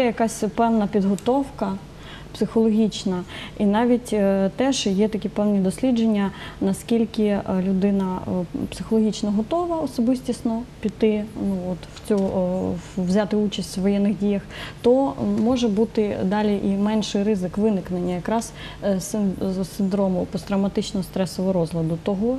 є якась певна підготовка. Психологічна, і навіть е, теж є такі певні дослідження, наскільки е, людина е, психологічно готова особистісно піти, ну от в цю взяти участь в воєнних діях, то може бути далі і менший ризик виникнення якраз синдрому посттравматичного стресового розладу. Того,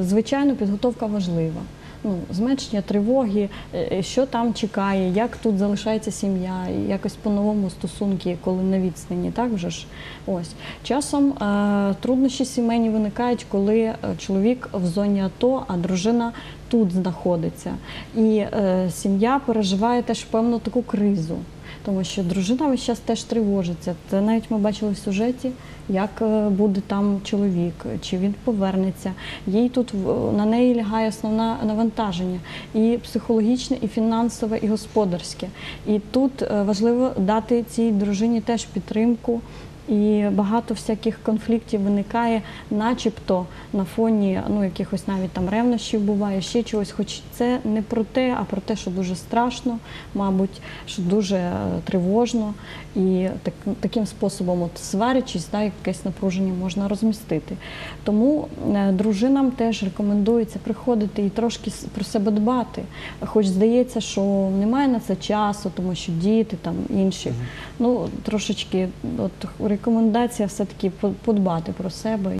звичайно, підготовка важлива. Ну, зменшення тривоги, е, що там чекає, як тут залишається сім'я, якось по-новому стосунки, коли на відстані, так вже ж. Ось часом е, труднощі сімейні виникають, коли е, чоловік в зоні АТО, а дружина тут знаходиться. І е, сім'я переживає теж певну таку кризу. Тому що дружина час теж тривожиться. Це навіть ми бачили в сюжеті, як е, буде там чоловік, чи він повернеться. Їй тут на неї лягає основне навантаження і психологічне, і фінансове, і господарське. І тут е, важливо дати цій дружині теж підтримку. І багато всяких конфліктів виникає, начебто на фоні ну якихось навіть там ревнощів буває, ще чогось. Хоч це не про те, а про те, що дуже страшно, мабуть, що дуже е, тривожно, і так, таким способом, от сварячись, да, якесь напруження можна розмістити. Тому е, дружинам теж рекомендується приходити і трошки про себе дбати. Хоч здається, що немає на це часу, тому що діти там інші. Ну трошечки, от рекомендація все таки подбати про себе.